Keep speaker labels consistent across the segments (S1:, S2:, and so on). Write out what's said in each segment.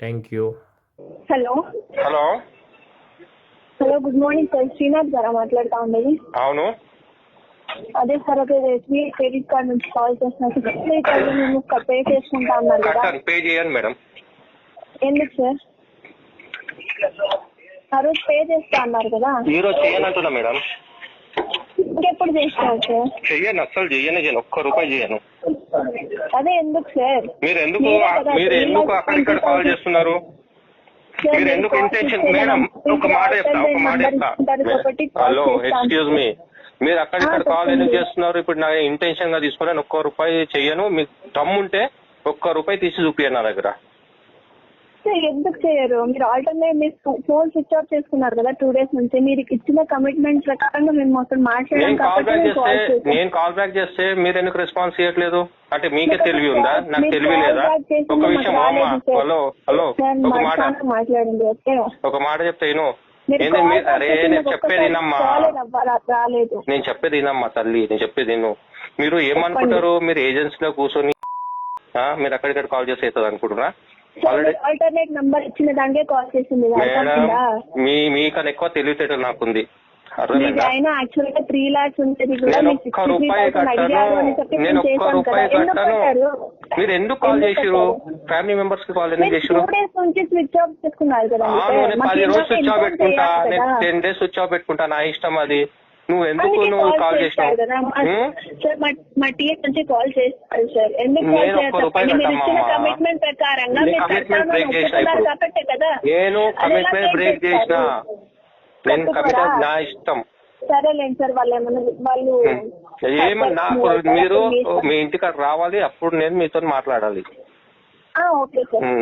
S1: Thank you
S2: hello
S3: hello
S2: hello good morning sir Srinath గారా మాట్లాడుతా ఉండేది
S3: అవును.
S2: అదే సార్ అదే ఎస్బీఐ క్రెడిట్ కార్డ్ నుంచి కాల్ చేస్తున్నా. ఎస్బీఐ కార్డు మేము పే చేసుకుంటా అన్నారు కదా.
S3: పే చేయండి మేడం.
S2: ఎందుకు సార్? ఆ రోజు పే చేస్తా అన్నారు కదా.
S3: ఈ రోజు మేడం.
S2: ఇంకెప్పుడు చేస్తారు సార్?
S3: చెయ్యను అస్సలు చెయ్యను చేయను ఒక్క రూపాయి చేయను
S2: అదే ఎందుకు సార్?
S3: మీరు ఎందుకు
S2: మీరే కదా
S3: మీరు ఎందుకు అక్కడిక్కడ కాల్ చేస్తున్నారు?
S2: సార్,
S3: మీరు ఎందుకు ఇంటెన్షన్
S2: చేస్తే
S3: మేడం
S2: మనం
S3: ఒక మాట చెప్తా ఒక మాట చెప్తా.
S2: కాబట్టి
S3: హలో
S2: చేస్తాం.
S3: ఎక్స్క్యూజ్ మీ మీరు అక్కడిక్కడ
S2: ఆ,
S3: కాల్ ఎందుకు
S2: చెప్పండి.
S3: చేస్తున్నారు? ఇప్పుడు నా ఇంటెన్షన్గా తీసుకుని ఒక్క రూపాయి చెయ్యను. మీకు దమ్ము ఉంటే ఒక్క రూపాయి తీసి చూపియండి నా దగ్గర.
S2: ఎందుకు చేయరు? మీరు ఆల్టర్నేట్ మీరు ఫోన్ స్విచ్ ఆఫ్ చేసుకున్నారు కదా టూ డేస్ నుంచి. మీరు ఇచ్చిన కమిట్మెంట్ ప్రకారంగా మేము అసలు మాట్లాడాం
S3: నేను కాల్
S2: కాబట్టి
S3: బ్యాక్ చేస్తే
S2: కాల్
S3: నేను కాల్ బ్యాక్ చేస్తే మీరు ఎందుకు రెస్పాన్స్ చేయట్లేదు? అంటే మీకే తెలివి ఉందా? నాకు తెలివి
S2: call
S3: లేదా?
S2: back చేసింది
S3: ఒక
S2: మాకు
S3: విషయం అమ్మా
S2: రాలేదు సార్.
S3: హలో హలో
S2: సార్
S3: ఒక మాట.
S2: మాట్లాడండి ఓకే?
S3: ఒక మాట చెప్తే విను.
S2: మీరు
S3: ఏంది
S2: call
S3: మీ-
S2: back
S3: అరే
S2: చేసింది
S3: నేను చెప్పేది
S2: ఒక్కసారి
S3: వినమ్మా.
S2: కాలే అవ్వాలి, రాలేదు.
S3: నేను చెప్పేది వినమ్మా తల్లి నేను చెప్పేది విను. మీరు ఏమనుకుంటారు? మీరు ఏజెన్సీలో కూర్చొని ఆ, మీరు అక్కడిక్కడ కాల్ చేసి అవుతుంది అనుకుంటున్నా
S2: ఆల్టర్నేట్ నంబర్ ఇచ్చిన దానికే కాల్ చేసింది.
S3: మేడం? మీ మీకన్నా ఎక్కువ తెలివితేటలు నాకుంది.
S2: అయినా యాక్చువల్గా త్రీ లాక్స్ ఉంటుంది
S3: నేను
S2: మీకు
S3: ఒక్క
S2: 63,000
S3: రూపాయి
S2: అడిగారు అని
S3: కట్టాను.
S2: చెప్పి
S3: నేను
S2: నేను
S3: ఒక్క
S2: చేశాను కదా.
S3: రూపాయి
S2: ఎందుకు
S3: కట్టాను?
S2: కట్టారు?
S3: మీరు ఎందుకు కాల్ చేసిరు? ఫ్యామిలీ మెంబర్స్కి కాల్ ఎందుకు చేసిరు
S2: స్విచ్ ఆఫ్ చేసుకున్నారు కదా
S3: నేను పది రోజులు స్విచ్ ఆఫ్ పెట్టుకుంటా. నేను. టెన్ డేస్ స్విచ్ ఆఫ్ పెట్టుకుంటా. నా ఇష్టం అది. నువ్వు ఎందుకు నువ్వు
S2: కాల్
S3: చేసినావు?
S2: మా- టీఎస్ నుంచి కాల్ చేస్తారు సార్ ఎందుకు కాల్ చేస్తారు? కమిట్మెంట్ అని
S3: చేసిన ఇప్పుడు.
S2: కదా
S3: నేను కమిట్మెంట్ బ్రేక్? చేసిన నేను? కమిట్మెంట్ నా ఇష్టం
S2: సరేలేండి సార్ వాళ్ళు ఏమన్నా వాళ్ళు
S3: ఏమన్నా మీరు మీ ఇంటికి రావాలి అప్పుడు నేను మీతో మాట్లాడాలి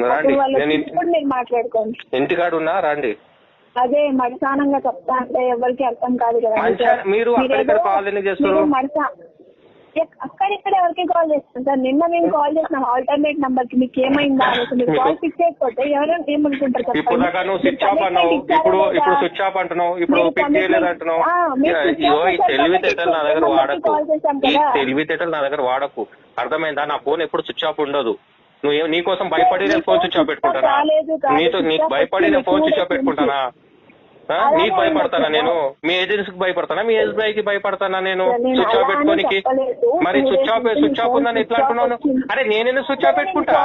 S3: రండి. నేను
S2: మాట్లాడుకోండి
S3: ఇంటికాడ ఉన్నా రండి
S2: అదే మడసానంగా చెప్తా అంటే ఎవరికి అర్థం కాదు కదా
S3: మీరు కాల్ ఎందుకు చేస్తారు?
S2: అక్కడిక్కడ ఎవరికి కాల్ చేస్తాం సార్. నిన్న మేము కాల్ చేసినాం ఆల్టర్నేట్ నంబర్కి మీకు ఏమైందా అనేసి మీరు కాల్ పిక్ చేయకపోతే ఎవరు ఏమనుకుంటారు
S3: ఇప్పుడు? దాకా నువ్వు స్విచ్ ఆఫ్ అన్నావు. ఇప్పుడు స్విచ్ ఆఫ్ అంటున్నావు. పిక్ చేయలేదు అంటున్నావు. తెలివితేటలు నా దగ్గర వాడకు. తెలివితేటలు నా దగ్గర వాడకు. అర్థమైందా? నా ఫోన్ ఎప్పుడు స్విచ్ ఆఫ్ ఉండదు. నువ్వు ఏ- నీకోసం భయపడి నేను ఫోన్ స్విచ్ ఆఫ్ పెట్టుకుంటానా? నీతో నీకు భయపడి నేను ఫోన్ స్విచ్ ఆఫ్ పెట్టుకుంటానా? నీకు భయపడతానా నేను. మీ ఏజెన్సీకి భయపడతానా? మీ ఎస్బీఐ కి భయపడతానా నేను?
S2: నేను
S3: స్విచ్ ఆఫ్ పెట్టుకోనికి. మరి స్విచ్ ఆఫ్ స్విచ్ ఆఫ్ ఉందని ఎట్లా అంటున్నాను. అరే నేనెందుకు స్విచ్ ఆఫ్ పెట్టుకుంటా?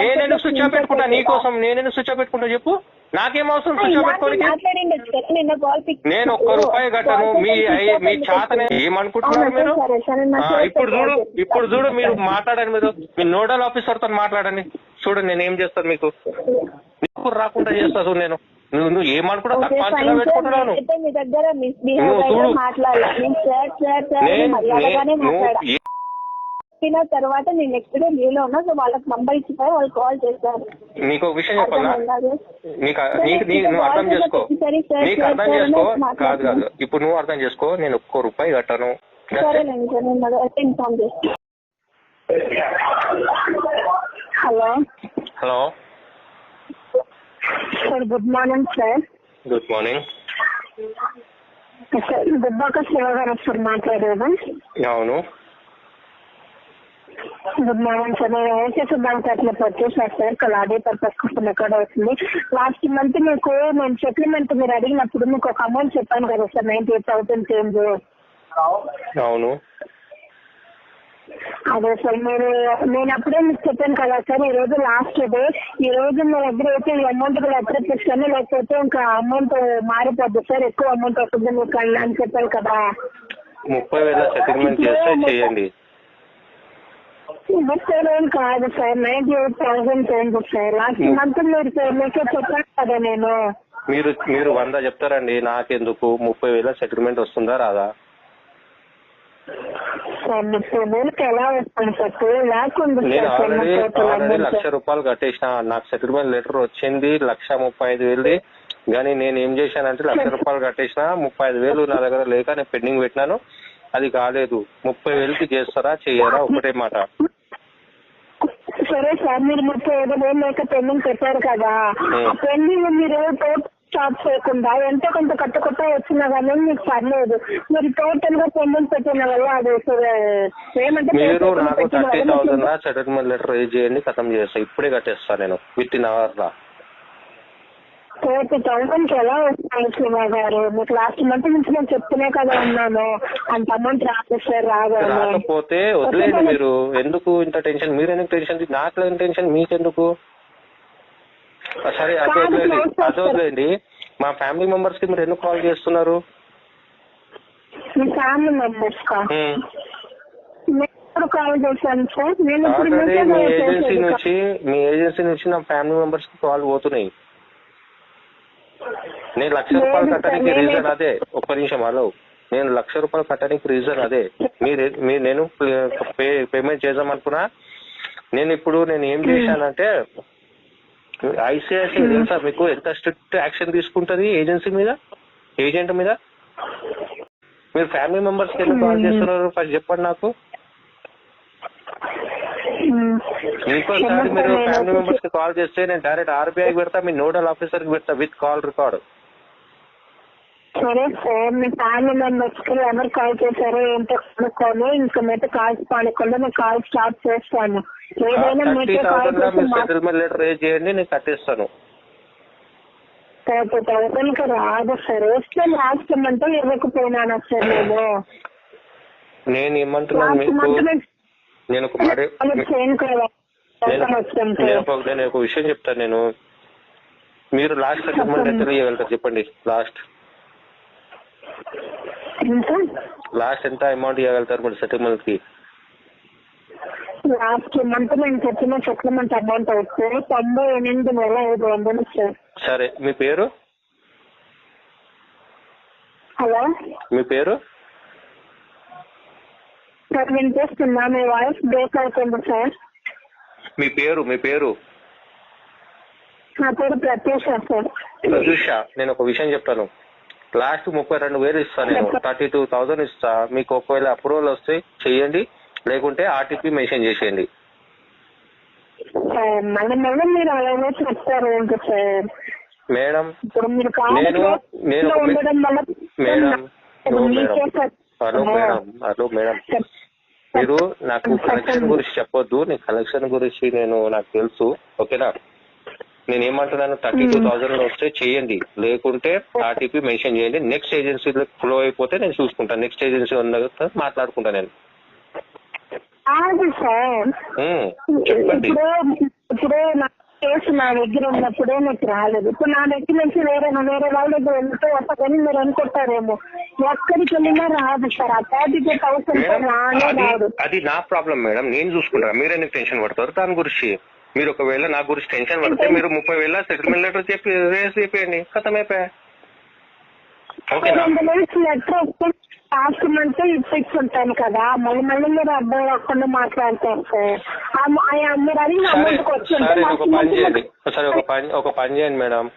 S3: నేనెందుకు స్విచ్ ఆఫ్ పెట్టుకుంటా నీకోసం? నేనెందుకు స్విచ్ ఆఫ్ పెట్టుకుంటా చెప్పు? నాకేం అవసరం స్విచ్ ఆఫ్ పెట్టుకోనికి? నేను ఒక్క రూపాయి కట్టను. మీ మీ చాతనే ఏమనుకుంటున్నారు మీరు? ఇప్పుడు చూడు. ఇప్పుడు చూడు మీరు మాట్లాడండి మీరు. మీ నోడల్ ఆఫీసర్తో మాట్లాడండి. చూడండి నేను ఏం చేస్తాను మీకు? రాకుండా చేస్తా చూడు నేను. నువ్వు నువ్వు ఏమనుకుంటా
S2: ఓకే,
S3: తక్కువ అంచనా. పెట్టుకుంటున్నాను
S2: మీ దగ్గర. మాట్లాడాలి. తర్వాత నేను నెక్స్ట్ డే లీవ్లో ఉన్నా సో వాళ్ళకి నంబర్ ఇచ్చిపోయి వాళ్ళు కాల్ చేశారు.
S3: నీకు ఒక విషయం చెప్పాలా? నీకు నువ్వు అర్థం చేసుకో. నీకు అర్థం చేసుకో. కాదు కాదు. ఇప్పుడు నువ్వు అర్థం చేసుకో. నేను ఒక్క రూపాయి కట్టను.
S2: ఇన్ఫార్మ్ చేస్తాను hello
S3: hello
S2: sir good morning sir
S3: good morning
S2: sir Dubbaka Shiva గారు సార్ మాట్లాడేది?
S3: అవును.
S2: గుడ్ మార్నింగ్ సార్ నేను ఓఎస్ఎస్ బ్యాంక్ అట్లా వచ్చేసాను సార్ కలాడీ పర్పస్ కోసం ఎక్కడ అవుతుంది లాస్ట్ మంత్ మీకు నేను సెటిల్మెంట్ మీరు అడిగినప్పుడు మీకు ఒక అమౌంట్ చెప్పాను కదా sir ninety eight thousand change
S3: అవును.
S2: అదే సార్ మీరు నేను అప్పుడే మీకు చెప్పాను కదా సార్ ఈ రోజు లాస్ట్ డే ఈ రోజు మీ దగ్గర అయితే ఈ అమౌంట్ కూడా అప్రోచ్ చేస్తాను లేకపోతే ఇంకా అమౌంట్ మారిపోద్ది సార్ ఎక్కువ అమౌంట్ వస్తుంది మీకు అని చెప్పాను కదా.
S3: ముప్పై వేల సెటిల్మెంట్ చేస్తే చేయండి.
S2: సార్ ఏం కాదు sir ninety eight thousand change sir last month మీరు సార్ మీకే చెప్పాను కదా నేను.
S3: మీరు మీరు వంద చెప్తారండి నాకెందుకు? ముప్పై వేల సెటిల్మెంట్ వస్తుందా రాదా? నేను ఆల్రెడీ లక్ష రూపాయలు కట్టేసిన నాకు సెటిల్మెంట్ లెటర్ వచ్చింది లక్ష ముప్పై ఐదు వేలది. కానీ నేను ఏం చేశానంటే లక్ష రూపాయలు కట్టేసిన ముప్పై ఐదు వేలు నా దగ్గర లేక నేను పెండింగ్ పెట్టినాను. అది కాలేదు. ముప్పై వేలకి చేస్తారా చెయ్యరా? ఒకటే మాట.
S4: సరే సార్ మీరు ముప్పై ఐదు వేలు లేక పెండింగ్ పెట్టారు కదా. పెండింగ్ మీరు స్టాప్ చేయకుండా ఎంతో కొంత కట్టుకుంటా వచ్చినా కానీ మీకు పర్లేదు. మీరు టోటల్గా పెండింగ్ పెట్టిన వల్ల అది ఏమంటే
S3: మీరు
S4: పెట్టకుండా
S3: నాకు
S4: పెట్టిన
S3: థర్టీ
S4: వల్ల
S3: థౌసండ్
S4: మీకు
S3: సెటిల్మెంట్ లెటర్ రేజ్ చేయండి ఖతం చేస్తా. ఇప్పుడే కట్టేస్తా నేను విత్ ఇన్ అవర్ లా.
S4: థర్టీ థౌసండ్కి ఎలా వస్తాయి శివ గారు? మీకు లాస్ట్ మంత్ నుంచి నేను చెప్తూనే కదా ఉన్నాను. అంత అమౌంట్ రాదు సార్ రాదని
S3: రాకపోతే వదిలేండి మీరు. ఎందుకు ఇంత టెన్షన్ మీరు ఎందుకు టెన్షన్ నాకు టెన్షన్ మీకెందుకు? ఆ, సరే అది
S4: కాదు,
S3: వదిలేండి
S4: కాదు,
S3: అది వదిలేండి మా ఫ్యామిలీ మెంబర్స్కి మీరు ఎందుకు కాల్ చేస్తున్నారు?
S4: మీ ఫ్యామిలీ మెంబర్స్ కాల్ చేశాను సార్? నేను
S3: ఏజెన్సీ నుంచి మీ ఏజెన్సీ నుంచి నా ఫ్యామిలీ మెంబర్స్కి కాల్ పోతున్నాయి. నేను లక్ష రూపాయలు కట్టడానికి రీజన్ అదే. ఒక్క నిమిషం హలో నేను లక్ష రూపాయలు కట్టడానికి రీజన్ అదే. మీరు నేను పేమెంట్ చేద్దాం అనుకున్నా. నేను ఇప్పుడు నేను ఏం చేశానంటే ఐసిఐసిఐ తెలుసా మీకు ఎంత స్ట్రిక్ట్ యాక్షన్ తీసుకుంటది ఏజెన్సీ మీద? ఏజెంట్ మీద? మీరు ఫ్యామిలీ మెంబర్స్కి ఎందుకు కాల్ చేస్తున్నారు? ఫస్ట్ చెప్పండి నాకు. ఇంకోసారి మీరు
S4: క్షమించండి,
S3: ఫ్యామిలీ మెంబర్స్కి కాల్ చేస్తే నేను డైరెక్ట్ ఆర్బీఐకి పెడతా మీ నోడల్ ఆఫీసర్కి పెడతా విత్ కాల్ రికార్డ్.
S4: సరే సార్ మీ ఫ్యామిలీ మెంబర్స్కి ఎవరు కాల్ చేశారో ఏంటో కనుక్కొని ఇంకా మీద కాల్స్ పాడకుండా నేను కాల్ స్టాప్ చేస్తాను. ఏదైనా
S3: థర్టీ
S4: కాల్
S3: థౌసండ్
S4: చేసి
S3: మీరు సెటిల్మెంట్ లెటర్ రేజ్ చేయండి నేను కట్టేస్తాను.
S4: థర్టీ థౌసండ్కి రాదు సార్. వస్తే లాస్ట్ మంత్ ఇవ్వకపోయినాను సార్ నేను.
S3: నేను
S4: లాస్ట్
S3: మీకు.
S4: మంత్ నేను
S3: ఒక మాట నేను నేను ఒక- నేను ఒక విషయం చెప్తాను నేను. మీరు లాస్ట్ సెటిల్మెంట్ ఎంత ఇవ్వగలుగుతారు చెప్పండి. లాస్ట్ లాస్ట్ ఎంత అమౌంట్ ఇవ్వగలుగుతారు మీరు సెటిల్మెంట్కి?
S4: లాస్ట్ మంత్ నేను చెప్పిన సెటిల్మెంట్ అమౌంట్ అయితే తొంభై ఎనిమిది వేల ఐదు వందలు సార్
S3: సరే మీ పేరు?
S4: హలో?
S3: మీ పేరు?
S4: సార్ వినిపిస్తుందా? మీ వాయిస్ బ్రేక్ అవుతుంది సార్.
S3: మీ పేరు మీ పేరు?
S4: నా పేరు ప్రత్యూష సార్.
S3: ప్రజుష నేను ఒక విషయం చెప్తాను. లాస్ట్ ముప్పై రెండు వేలు ఇస్తా నేను. థర్టీ టూ థౌసండ్ ఇస్తా. మీకు ఒకవేళ అప్రూవల్ వస్తే చెయ్యండి లేకుంటే ఆర్టీపీ మెన్షన్ చేసేయండి. మేడం నేను- నేను
S4: madam
S3: hello madam. Hello madam. మీరు నాకు కలెక్షన్ గురించి చెప్పొద్దు. నేను కలెక్షన్ గురించి నేను నాకు తెలుసు. ఓకేనా? నేను ఏమంటున్నాను థర్టీ టూ థౌసండ్ వస్తే చేయండి. లేకుంటే ఆర్టీపీ మెన్షన్ చేయండి. నెక్స్ట్ ఏజెన్సీలో ఫ్లో అయిపోతే నేను చూసుకుంటాను. నెక్స్ట్ ఏజెన్సీ ఉన్న మాట్లాడుకుంటా నేను. ఉమ్, చెప్పండి.
S4: ఇప్పుడు ఇప్పుడు నా కేసు నా దగ్గర ఉన్నప్పుడే నాకు రాలేదు. ఇప్పుడు నా దగ్గర నుంచి వేరే వేరే వాళ్ళ దగ్గర వెళ్తే వస్తుందని మీరు అనుకుంటారేమో. ఎక్కడికి వెళ్ళినా రాదు సార్. ఆ థర్టీ టూ థౌసండ్ రానే రాదు.
S3: అది నా ప్రాబ్లం మేడం. నేను చూసుకుంటాను మీరు ఎందుకు టెన్షన్ పడతారు? దాని గురించి. మీరు ఒకవేళ నా గురించి టెన్షన్ పడితే మీరు ముప్పై వేల సెటిల్మెంట్ లెటర్ చెప్పి రేస్ చెప్పేయండి
S4: ఇప్పించుంటాను కదా. మళ్ళీ మీరు అర్థం కాకుండా మాట్లాడతారు సరే.
S3: ఒక పని ఒక పని చేయండి మేడం.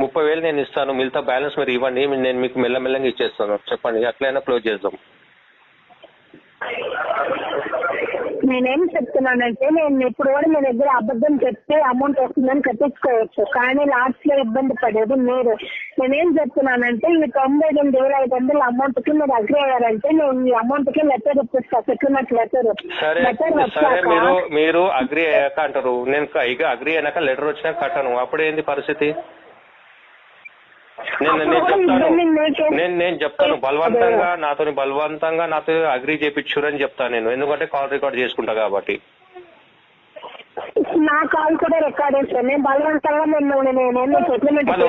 S3: ముప్పై వేలు నేను ఇస్తాను. మిగతా బ్యాలెన్స్ మీరు ఇవ్వండి. నేను మీకు మెల్లమెల్లంగా ఇచ్చేస్తాను. చెప్పండి అట్లయినా క్లోజ్ చేద్దాం.
S4: నేనేం చెప్తున్నానంటే నేను ఇప్పుడు కూడా మీ దగ్గర అబద్ధం చెప్తే అమౌంట్ వస్తుందని కట్టించుకోవచ్చు. కానీ లాస్ట్లో ఇబ్బంది పడేది మీరు. నేనేం చెప్తున్నానంటే ఈ తొంభై ఎనిమిది వేల ఐదు వందల అమౌంట్కి మీరు అగ్రి అయ్యారంటే నేను ఈ అమౌంట్కి లెటర్ ఇప్పిస్తా. సెటిల్మెంట్ లెటర్
S3: సరే
S4: లెటర్
S3: సరే మీరు మీరు అగ్రి అయ్యాక అంటారు. నేను అగ్రి అయినాక లెటర్ వచ్చినాక కట్టను. అప్పుడు ఏంది పరిస్థితి? నేను నేను చెప్తాను. నేను నేను చెప్తాను. బలవంతంగా నాతో బలవంతంగా నాతో అగ్రి చేపించురని చెప్తాను నేను. ఎందుకంటే కాల్ రికార్డ్ చేసుకుంటా కాబట్టి.
S4: నా కాల్ కూడా రికార్డ్ చేస్తాను నేను బలవంతంగా
S3: మళ్ళీ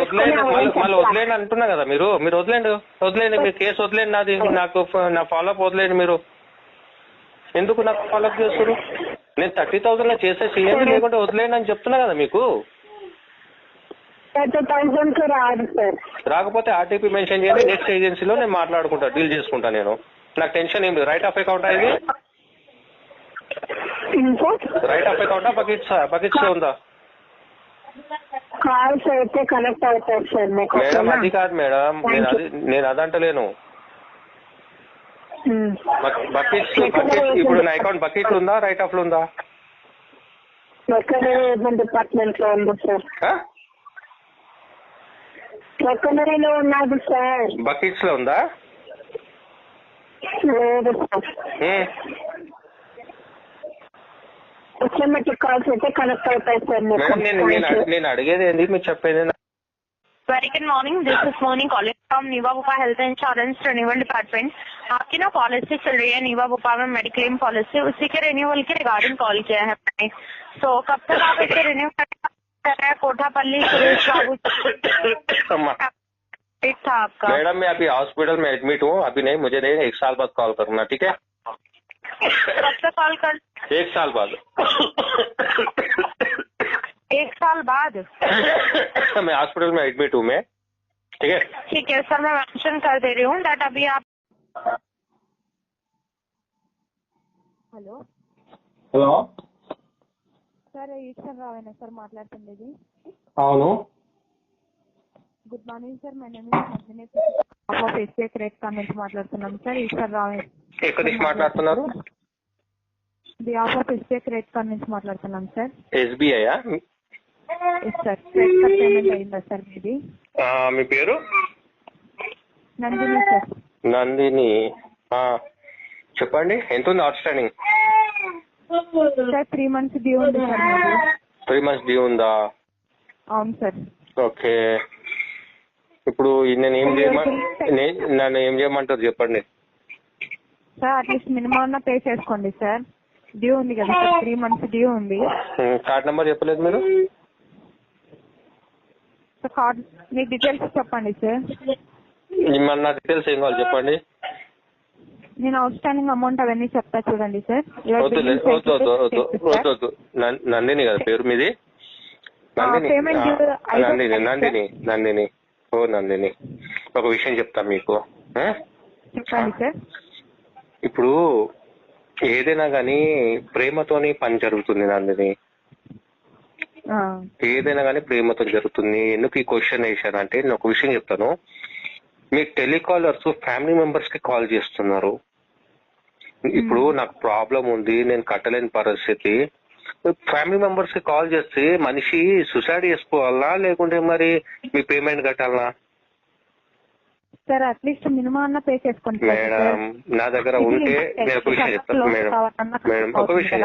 S3: వదిలేండి అంటున్నా కదా మీరు. మీరు వదిలేండి వదిలేండి మీ కేసు వదిలేండి నాది నాకు నా ఫాలోఅప్ వదిలేండి మీరు. ఎందుకు నాకు ఫాలోఅప్ చేస్తారు నేను థర్టీ థౌసండ్లో చేసే చేయండి లేకుంటే వదిలేండి అని చెప్తున్నా కదా మీకు.
S4: థర్టీ థౌసండ్కి రాదు సార్.
S3: రాకపోతే ఆర్టీపీ మెన్షన్ చేయండి నెక్స్ట్ ఏజెన్సీలో నేను మాట్లాడుకుంటా డీల్ చేసుకుంటా నేను. నాకు టెన్షన్ ఏం లేదు. రైట్ ఆఫ్ అకౌంట్ ఇది?
S4: ఇంకా?
S3: రైట్ ఆఫ్ అకౌంటా బకెట్స్ బకెట్స్లో ఉందా
S4: కాల్స్ అయితే కనెక్ట్ అవుతాయి సార్ మీకు
S3: మేడం? అది కాదు మేడం నేను అది నేను అదంటలేను.
S4: ఉమ్.
S3: బకెట్స్ బకెట్స్ ఇప్పుడు నా అకౌంట్ బకెట్ ఉందా రైట్ ఆఫ్లో ఉందా
S4: డిపార్ట్మెంట్లో ఉంది సార్.
S3: ఆ?
S4: వెటనరీలో ఉన్నది సార్
S3: బకెట్స్ లో ఉందా
S4: లేదు సార్
S3: ఉమ్.
S4: సిస్టమేటిక్ కాల్స్ అయితే కనెక్ట్ అవుతాయి సార్ మీకు
S3: మేడం నేను నేను అడి- నేను అడిగేది ఏంది మీరు చెప్పేది ఏంది?
S5: Very good morning. This is Moni calling from Niva Bupa Health Insurance Renewal Department. आपकी ना पॉलिसी चल रही है नीवा बुपा में मेडिक्लेम पॉलिसी उसी के रिन्यूअल के रिगार्डिंग कॉल किया है मैंने सो कब तक आप इसे रिन्यू कर तरह कोठापल्ली सुरेश बाबू था आपका।
S3: मैडम मैं अभी हॉस्पिटल में एडमिट हूँ अभी नहीं मुझे नहीं एक साल बाद कॉल करना ठीक है?
S5: कब तक कॉल कर
S3: एक साल बाद।
S5: एक साल बाद?
S3: मैं हॉस्पिटल में एडमिट हूँ मैं। ठीक है?
S5: ठीक है सर मैं मेंशन कर दे रही हूँ डेट अभी आप
S6: हेलो
S7: हेलो
S6: సార్ ఈశ్వర్ రావేనా సార్ మాట్లాడుతుండేది.
S7: అవును.
S6: Good morning sir my name is of SBI credit card నుంచి మాట్లాడుతున్నాం సార్ ఈశ్వర్ రావే
S3: ఎక్కడి నుంచి మాట్లాడుతున్నారు?
S6: The of of SBI credit card నుంచి మాట్లాడుతున్నాం sir
S3: SBI
S6: yes sir credit card payment అయిందా సార్ మీది?
S3: మీ పేరు?
S6: నందిని సార్
S3: నందిని. చెప్పండి. ఎంత ఉంది outstanding
S6: sir three months due ఉంది సార్
S3: త్రీ మంత్స్ డ్యూ ఉందా?
S6: అవును సార్
S3: ఓకే ఇప్పుడు నేను ఏం చేయమని నన్ను ఏం చేయమంటారు చెప్పండి.
S6: సార్ అట్లీస్ట్ మినిమం అన్న పే చేసుకోండి సార్ డ్యూ ఉంది కదా సార్ త్రీ మంత్స్ డ్యూ ఉంది.
S3: కార్డ్ నెంబర్ చెప్పలేదు మీరు?
S6: సార్ కార్డ్ మీ డీటెయిల్స్ చెప్పండి సార్
S3: నా డీటెయిల్స్ ఏం కావాలి చెప్పండి?
S6: నేను అవుట్ స్టాండింగ్ అమౌంట్ అవన్నీ చెప్తా చూడండి సార్
S3: నందిని కదా పేరు మీది? నందిని. నందిని నందిని ఓ నందిని. ఒక విషయం చెప్తా మీకు?
S6: చెప్పండి సార్
S3: ఇప్పుడు ఏదైనా కానీ ప్రేమతోని పని జరుగుతుంది నందిని. ఏదైనా కానీ ప్రేమతో జరుగుతుంది. ఎందుకు ఈ క్వశ్చన్ వేశానంటే నేను ఒక విషయం చెప్తాను. మీ టెలికాలర్స్ ఫ్యామిలీ మెంబర్స్కి కాల్ చేస్తున్నారు. ఇప్పుడు నాకు ప్రాబ్లం ఉంది నేను కట్టలేని పరిస్థితి. ఫ్యామిలీ మెంబర్స్కి కాల్ చేస్తే మనిషి సుసైడ్ చేసుకోవాలా లేకుంటే మరి మీ పేమెంట్ కట్టాలా?
S6: సార్ అట్లీస్ట్ మినిమం అన్న పే చేసుకోండి.
S3: మేడం నా దగ్గర ఉంటే నేను ఒక విషయం చెప్తాను మేడం మేడం ఒక విషయం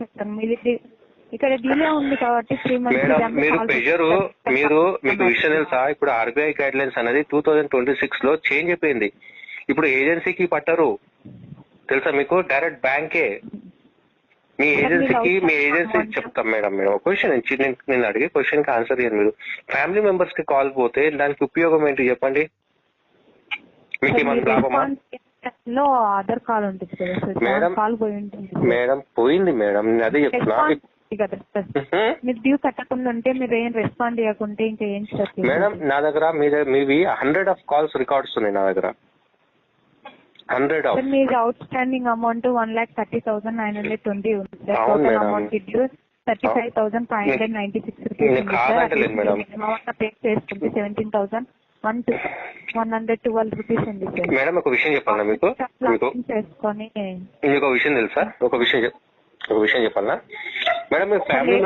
S3: చెప్తాను
S6: ఇక్కడ డిలే ఉంది కాబట్టి త్రీ
S3: మేడం
S6: మంత్స్
S3: మీరు ప్రెషర్ మీరు మీకు విషయం తెలుసా? ఇప్పుడు ఆర్బీఐ గైడ్ లైన్స్ అనేది టూ థౌజండ్ ట్వంటీ సిక్స్లో చేంజ్ అయిపోయింది. ఇప్పుడు ఏజెన్సీకి పట్టరు. తెలుసా మీకు? డైరెక్ట్ బ్యాంకే మీ ఏజెన్సీకి మీ ఏజెన్సీ చెప్తాం మేడం మేడం. క్వశ్చన్ నేను అడిగే క్వశ్చన్కి ఆన్సర్ ఇవ్వండి మీరు. ఫ్యామిలీ మెంబర్స్కి కాల్ పోతే దానికి ఉపయోగం ఏంటి చెప్పండి? మీకు ఏమైనా లాభమా?
S6: లో ఆధార్ కాల్ ఉంటుంది కదా సార్
S3: మేడం,
S6: కాల్ పోయి ఉంటుంది.
S3: మేడం పోయింది మేడం. నేను అదే చెప్తున్నా.
S6: ఉంది కదా సార్? మీరు డ్యూ కట్టకుండా ఉంటే మీరు ఏం రెస్పాండ్ చేయకుంటే ఇంకా ఏం సార్
S3: మేడం నా దగ్గర మీ మీవి హండ్రెడ్ ఆఫ్ కాల్స్ రికార్డ్స్ ఉన్నాయి నా దగ్గర. హండ్రెడ్ ఆఫ్
S6: మీది outstanding amount one lakh thirty thousand nine hundred twenty ఉంది sir. Amount due thirty five thousand five hundred
S3: ninety six rupees.
S6: Pay చేసుకుంటే seventeen thousand one two one hundred twelve rupees ఉంది
S3: madam ఒక విషయం చెప్పాలా మీకు.
S6: చేసుకొని
S3: మీకు ఒక విషయం తెలుసా? ఒక విషయం ఒక విషయం చెప్పాలా? Madam me family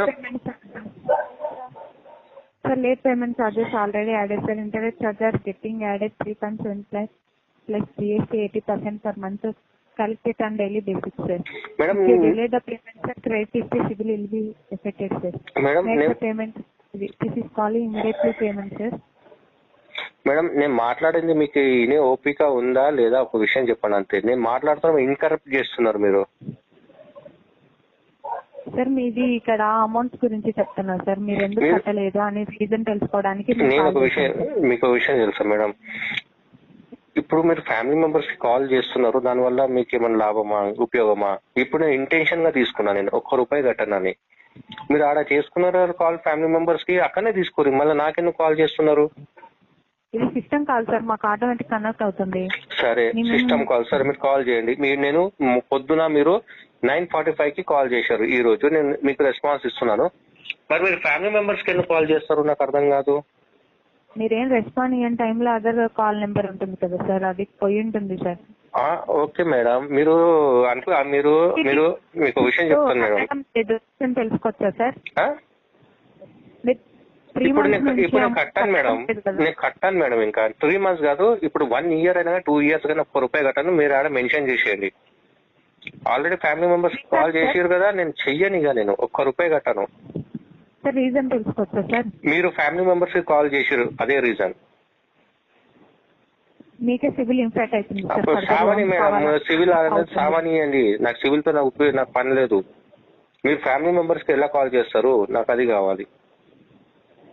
S6: sir late payment charges already added sir internet charges getting added three point seven plus plus GST eighty percent per month collected on daily basis sir
S3: madam
S6: delay the payment sir credit ఇస్తే CIBIL will
S3: be
S6: affected
S3: sir
S6: madam payment this is calling immediately payment sir
S3: madam నేను మాట్లాడింది మీకు ఇనే ఓపిక ఉందా లేదా ఒక విషయం చెప్పండి అంతే. నేను మాట్లాడుతున్నా ఇన్కరప్ట్ చేస్తున్నారు మీరు.
S6: సార్ మీది ఇక్కడ అమౌంట్స్ గురించి చెప్తున్నారు సార్. మీరు ఎందుకు కట్టలేదు? అనే రీజన్ తెలుసుకోవడానికి
S3: నేను ఒక విషయం. మీకు ఒక విషయం తెలుసా మేడం? ఇప్పుడు మీరు ఫ్యామిలీ మెంబర్స్కి కాల్ చేస్తున్నారు దానివల్ల మీకు ఏమైనా లాభమా ఉపయోగమా? ఇప్పుడు నేను ఇంటెన్షన్గా తీసుకున్నాను నేను ఒక్క రూపాయి కట్టనని. మీరు ఆడ చేసుకున్నారు కాల్ ఫ్యామిలీ మెంబర్స్కి? అక్కడనే తీసుకోరు. మళ్ళీ నాకెందుకు కాల్ చేస్తున్నారు?
S6: ఇది సిస్టమ్ కాల్ సార్ మాకు ఆటోమేటిక్ కనెక్ట్ అవుతుంది.
S3: సరే
S6: నేను-
S3: సిస్టమ్ కాల్ సరే మీరు కాల్ చేయండి. మీరు నేను మ్, పొద్దున మీరు నైన్ ఫార్టీ ఫైవ్కి కాల్ చేశారు. ఈ రోజు నేను మీకు రెస్పాన్స్ ఇస్తున్నాను. మరి మీరు ఫ్యామిలీ మెంబర్స్కి ఎందుకు కాల్ చేస్తారు? నాకు అర్థం కాదు.
S6: మీరేం రెస్పాండ్ అయ్యే టైంలో అదర్ కాల్ నెంబర్ ఉంటుంది కదా సార్ అది పోయి ఉంటుంది సార్
S3: ఆ, ఓకే మేడం మీరు ఆ, మీరు మీరు మీకు ఒక విషయం చెప్తాను మేడం
S6: విషయం తెలుసుకోవచ్చా సార్
S3: ఆ?
S6: మీరు
S3: ఇప్పుడు నేను కట్టాను మేడం. నేను కట్టాను మేడం ఇంకా. త్రీ మంత్స్ కాదు ఇప్పుడు వన్ ఇయర్ అయినా టూ ఇయర్స్ కానీ ఒక్క రూపాయి కట్టాను మీరు ఆడ మెన్షన్ చేసేయండి. ఆల్రెడీ ఫ్యామిలీ మెంబర్స్ కాల్ చేసారు కదా నేను చెయ్యను ఇక నేను. ఒక్క రూపాయి కట్టాను.
S6: రీజన్ తెలుసుకోవచ్చా సార్
S3: మీరు ఫ్యామిలీ మెంబర్స్కి కాల్ చేసారు అదే రీజన్
S6: మీకే సివిల్ అవుతుంది further
S3: సామాని
S6: loan
S3: మేడం? సివిల్. సామాని అండి నాకు సివిల్తో నాకు నాకు పని లేదు. మీరు ఫ్యామిలీ మెంబర్స్కి ఎలా కాల్ చేస్తారు? నాకు అది కావాలి.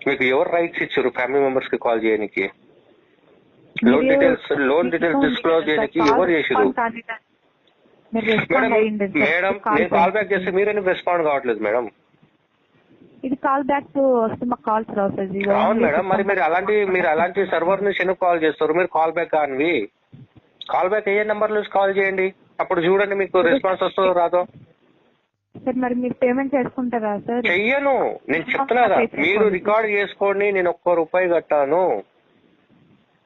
S3: మీకు ఎవరు రైట్స్ ఇచ్చారు? ఫ్యామిలీ మెంబర్స్కి కాల్ చేయడానికి లోన్
S6: మీరు
S3: డీటెయిల్స్ లోన్ డీటెయిల్స్ డిస్క్లోజ్ చేయడానికి ఎవరు చేసారు
S6: మీరు
S3: మేడం. మేడం
S6: కాల్
S3: నేను కాల్ బ్యాక్ చేస్తే మీరెందుకు రెస్పాండ్ కావట్లేదు మేడం
S6: ఇది కాల్ బ్యాక్ వస్తే మాకు కాల్స్
S3: అవును మేడం మరి మీరు అలాంటి మీరు అలాంటి సర్వర్ నుంచి ఎందుకు కాల్ చేస్తారు. మీరు కాల్ బ్యాక్ కానివి. కాల్ బ్యాక్ ఏ నెంబర్ నుంచి కాల్ చేయండి? అప్పుడు చూడండి మీకు రెస్పాన్స్ వస్తుందో రాదో.
S6: సార్ మరి మీరు పేమెంట్ చేసుకుంటారా సార్?
S3: చెయ్యను. నేను చెప్తున్నా కదా మీరు రికార్డ్ చేసుకోండి నేను ఒక్క రూపాయి కట్టాను.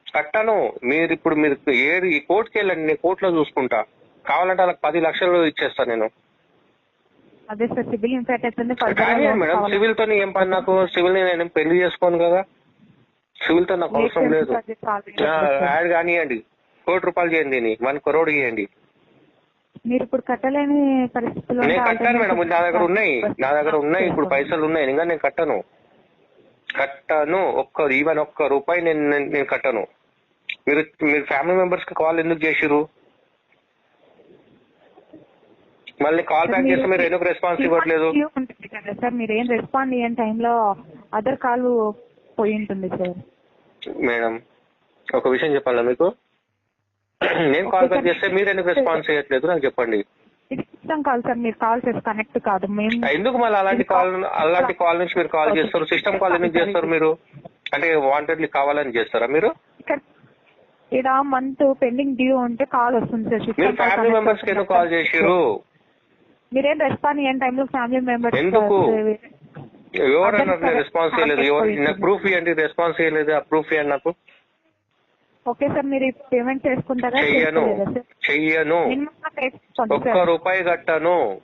S3: కట్టాను. మీరు ఇప్పుడు మీరు ఏది ఈ కోర్టుకి వెళ్ళండి నేను కోర్టులో చూసుకుంటా. కావాలంటే వాళ్ళకి పది లక్షలు ఇచ్చేస్తాను నేను.
S6: అదే సార్ అవుతుంది
S3: కానీ మేడం? సివిల్తో ఏం పని నాకు? సివిల్ నేను పెళ్ళి చేసుకోను కదా. సివిల్తో నాకు అవసరం లేదు. యాడ్ కానివ్వండి కోటి రూపాయలు చేయండి వన్ కరోడ్ ఇవ్వండి
S6: మీరు ఇప్పుడు కట్టలేని పరిస్థితుల్లో
S3: నేను
S6: ఉంటే
S3: కట్టాను మేడం. నా దగ్గర ఉన్నాయి. నా దగ్గర ఉన్నాయి. ఇప్పుడు. పైసలు ఉన్నాయి. ఇంకా నేను కట్టను. కట్టాను. ఒక్క ఈవెన్ ఒక్క రూపాయి నేను నేను- కట్టను. మీరు మీరు ఫ్యామిలీ మెంబర్స్కి కాల్ ఎందుకు చేసిరు మళ్ళీ కాల్ బ్యాక్ చేస్తే మీరు ఎందుకు రెస్పాన్స్ ఇవ్వట్లేదు?
S6: సార్. మీరు ఏం రెస్పాండ్ అయ్యే టైంలో అదర్ కాల్ పోయి ఉంటుంది సార్.
S3: మేడం ఒక విషయం చెప్పాలా మీకు? నేను కాల్ బ్యాక్ చేస్తే మీరు ఎందుకు రెస్పాన్స్ చేయట్లేదు? నాకు చెప్పండి.
S6: ఇది సిస్టమ్ కాల్ సార్ మీరు కాల్ చేసి కనెక్ట్ కాదు. మేము
S3: ఎందుకు మళ్ళీ అలాంటి కాల్ అలాంటి కాల్ నుంచి మీరు కాల్ చేస్తారు? సిస్టమ్ కాల్ ఎందుకు చేస్తారు మీరు? అంటే వాంటెడ్లీ కావాలని చేస్తారా మీరు?
S6: ఇక్కడ మంత్ పెండింగ్ డ్యూ ఉంటే కాల్ వస్తుంది సార్
S3: మీరు ఫ్యామిలీ మెంబర్స్కి ఎందుకు. కాల్ చేసిరు
S6: మీరేం రెస్పాండ్ అయ్యే టైంలో ఫ్యామిలీ మెంబర్స్
S3: ఎందుకు? ఎవరన్నారు నేను రెస్పాన్స్ చేయలేదు? ఎవరు. నాకు ప్రూఫ్ ఇవ్వండి రెస్పాన్స్ చేయలేదు. ఆ ప్రూఫ్ ఇవ్వండి నాకు.
S6: ఓకే సార్ మీరు పేమెంట్ చేసుకుంటారా?
S3: చెయ్యను. చెయ్యను. ఒక్క రూపాయి కట్టాను.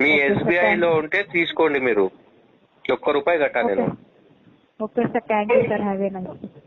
S3: మీ. ఎస్బీఐ లో ఉంటే తీసుకోండి మీరు. ఒక్క రూపాయి కట్టాను నేను.
S6: Okay sir. Thank you sir have a nice